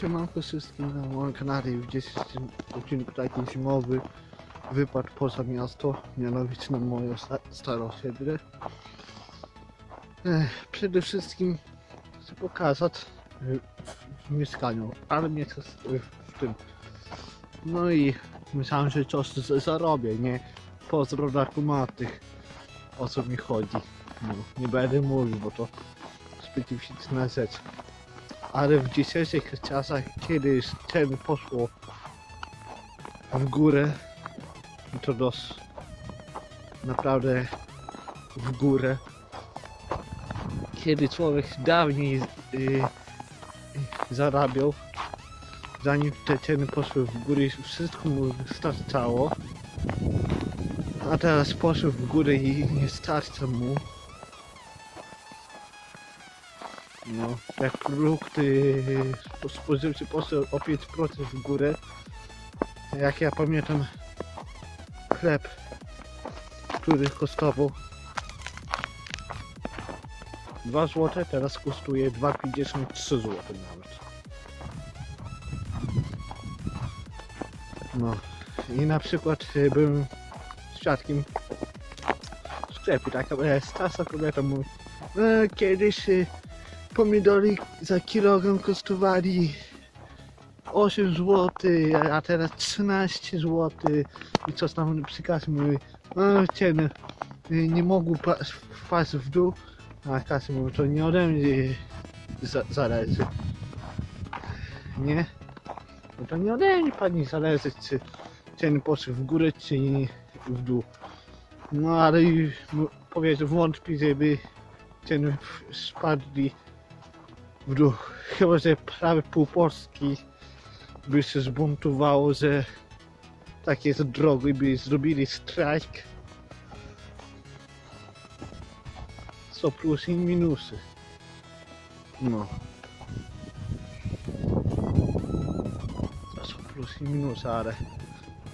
Siemanko wszystkim na moim kanale w dzisiejszym odcinku taki zimowy wypad poza miasto, mianowicie na moje sta- stare osiedle. Ech, Przede wszystkim chcę pokazać y, w, mieszkaniu, ale nie y, w tym. No i myślałem, że coś zarobię, nie? Pozdro dla kumatych, o co mi chodzi. No, nie będę mówił, bo to specyficzna rzecz ale w dzisiejszych czasach, kiedy ceny poszło w górę, to dos naprawdę w górę. Kiedy człowiek dawniej y, y, zarabiał, zanim te ceny poszły w górę, wszystko mu wystarczało, a teraz poszły w górę i nie starcza mu. No, jak produkty spo- spożywcze poszły o 5% w górę. Jak ja pamiętam chleb, który kosztował 2 zł, teraz kosztuje 2,50 3 zł nawet. No i na przykład y, byłem świadkiem w sklepie, taka e, starsa kobieta mówi e, kiedyś pomidory za kilogram kosztowali 8 zł, a teraz 13 zł i co tam przy kasie mówi, no ceny y, nie mogły pa- wpaść w dół, a kasy mówi, to nie ode mnie za, zależy. Nie? No to nie ode mnie pani zależy, czy ceny poszły w górę, czy w dół. No ale powiedział, wątpi, żeby ceny spadli w dół. Chyba, że prawie pół Polski by się zbuntowało, że tak jest drogo i by zrobili strajk. Co plusy i minusy. No. To są plusy i minusy, ale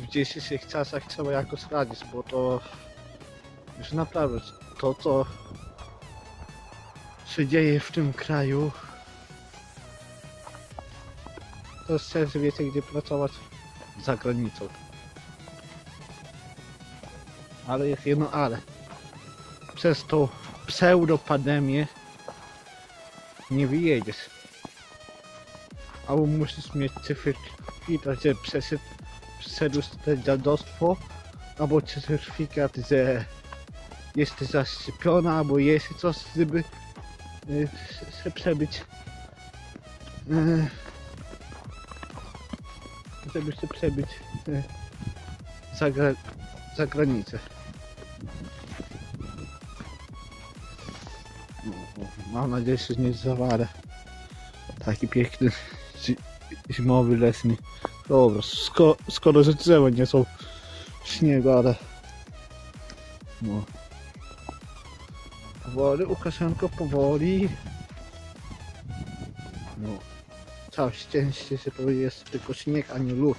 w dzisiejszych czasach trzeba jakoś radzić, bo to już naprawdę to, co się dzieje w tym kraju, to szczerze wiecie gdzie pracować? Za granicą. Ale jest jedno ale. Przez tą pseudopandemię nie wyjedziesz. Albo musisz mieć certyfikat, że przeszedł, przeszedłeś to dziadostwo, albo certyfikat, że jesteś zaszczepiona, albo jest coś, żeby y, się przebyć y, żeby się przebyć e, za, gra, za granicę. Mam nadzieję, że nie zawalę. Taki piękny zi- zimowy lesny. Dobra, sko, skoro że drzewa nie są w śniegu, ale no. Powoli, Łukaszenko, powoli. No. Całe szczęście, że to jest tylko śnieg, a nie lód.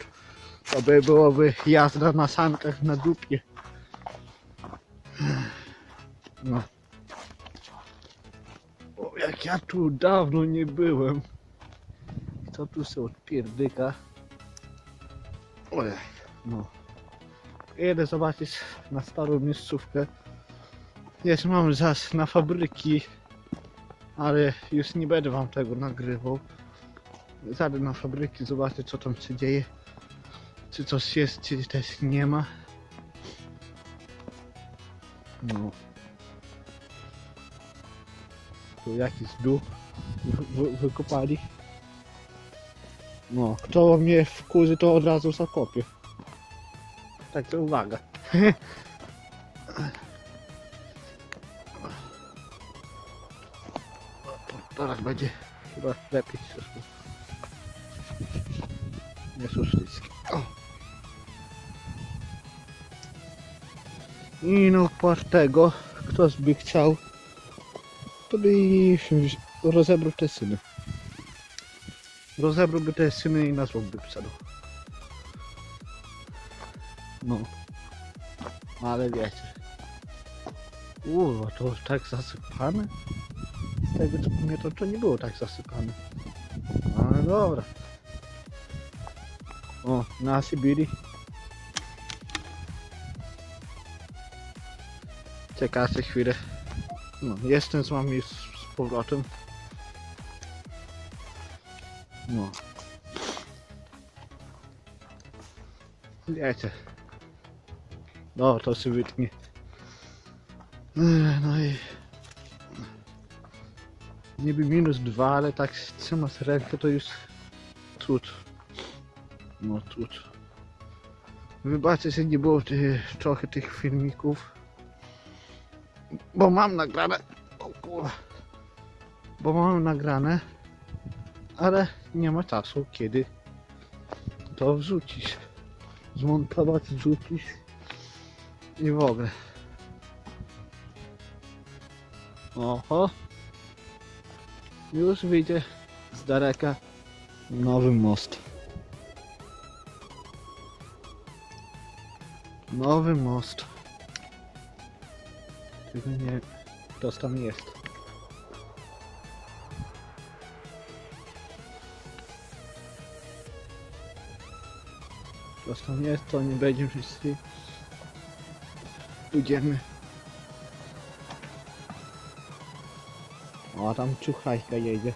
To by byłoby jazda na sankach na dupie. No. O, jak ja tu dawno nie byłem. Co tu się odpierdyka? Ojej, no. Jedę zobaczyć na starą miejscówkę. Jest mam czas na fabryki, ale już nie będę wam tego nagrywał. Zadę na fabryki, zobaczę co tam się dzieje. Czy coś jest, czy też nie ma. No. Tu jakiś dół wy, wy, wykopali. No, kto mnie wkurzy, to od razu zakopię. Także uwaga. Teraz będzie chyba lepiej suszczycki. O. I no tego, ktoś by chciał, to by rozebrał te syny. Rozebrałby te syny i nazwałby psa. No. Ale wiecie. Uuu, to tak zasypane? Z tego co pamiętam, to nie było tak zasypane. Ale dobra. O, na Syberii. Czekacie chwilę. No, jestem z wami z, z powrotem. No. Wiecie. No, to się wytnie. No i... Niby minus dwa, ale tak trzymać rękę to już trud. No trud. Wybaczcie, że nie było ty, trochę tych filmików. Bo mam nagrane. O kurwa. Bo mam nagrane. Ale nie ma czasu, kiedy to wrzucić. Zmontować, wrzucić. I w ogóle. Oho. Już wyjdzie z daleka nowy most. Nowy most. Tylko nie... Kto tam jest? Kto tam jest, to nie będziemy wszyscy. Pójdziemy. O, tam czuchajka jedzie.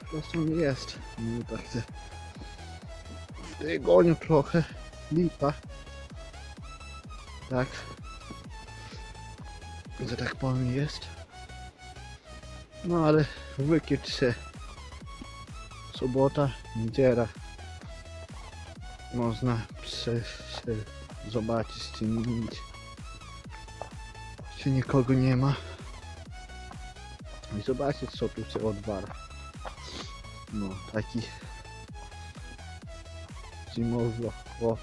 Kto tam jest? No tak gonię trochę. Lipa. Tak. Że tak powiem jest. No ale wykieć się. Sobota, niedziela. Można przejść się, zobaczyć, czy nic. Czy nikogo nie ma. I zobaczyć co tu się odwala. No, taki zimowy o.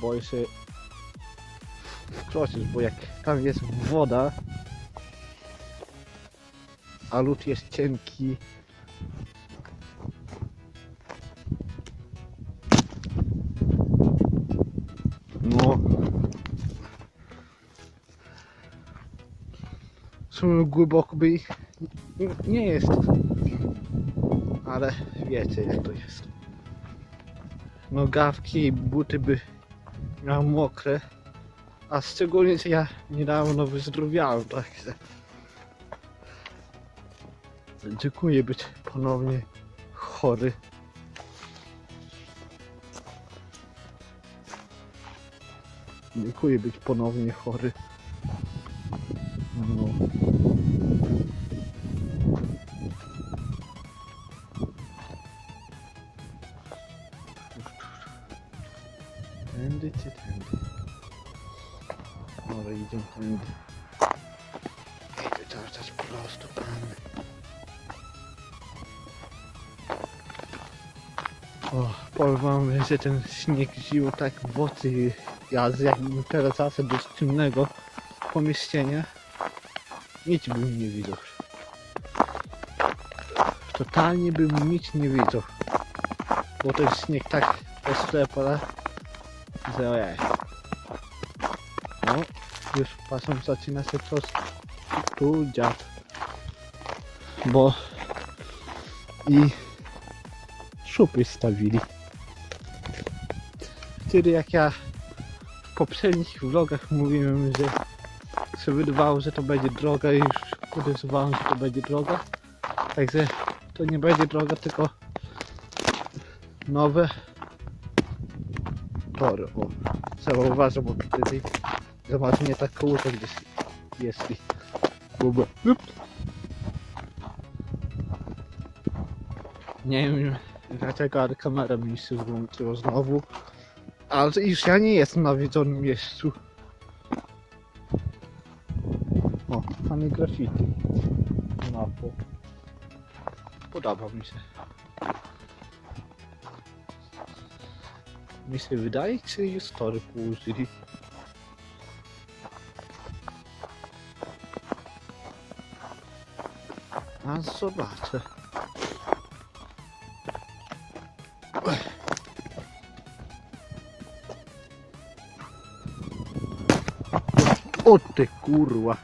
Boję się wkroczyć, bo jak tam jest woda, a lód jest cienki, no sumie głęboko by nie jest, ale wiecie jak to jest. Nogawki i buty by miał mokre, a szczególnie, ja niedawno wyzdrowiałem, także dziękuję być ponownie chory. Dziękuję być ponownie chory. Idziemy tędy. Idę cały czas prosto pan. O, powiem że ten śnieg ził tak w oczy. Ja z jakbym teraz do ciemnego pomieszczenia. Nic bym nie widział. Totalnie bym nic nie widział. Bo ten śnieg tak oślepa, że ojej. Już patrzą zaczyna się coś tu dziać. Bo i szupy stawili. Wtedy jak ja w poprzednich vlogach mówiłem, że się wydawało, że to będzie droga i już podejrzewałem, że to będzie droga. Także to nie będzie droga, tylko nowe tory. O, trzeba uważać, bo wtedy zobacz mnie tak kołuta gdzieś jest Buba. Nie wiem dlaczego, ale kamera mi się włączyła znowu. Ale już ja nie jestem na wiedzonym miejscu. O, mamy graffiti. Na po. Podoba mi się. Mi się wydaje, czy już story położyli. A zobaczę. O ty kurwa.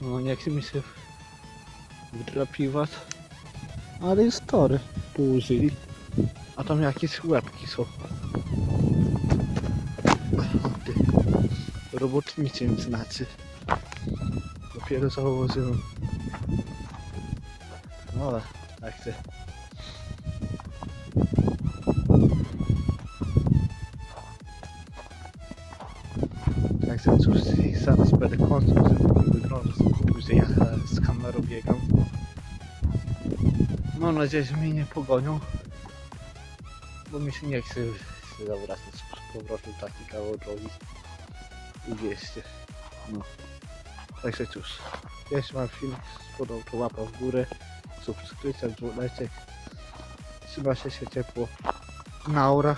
No chce mi się wdrapiwać. Ale jest tory położyli. A tam jakieś łebki są. Robotnicy mi znaczy. Dopiero założyłem. No ale tak chcę. Także cóż, zaraz będę kończył, żeby wyglądać, że ja z kamerą biegam. Mam nadzieję, że mnie nie pogonią, bo mi się nie chce się zawracać z powrotem taki kawał drogi i wieście. No. Także cóż, jeśli Wam film spodobał, to łapa w górę, subskrypcja, dzwoneczek. Trzyma się się ciepło. Naura.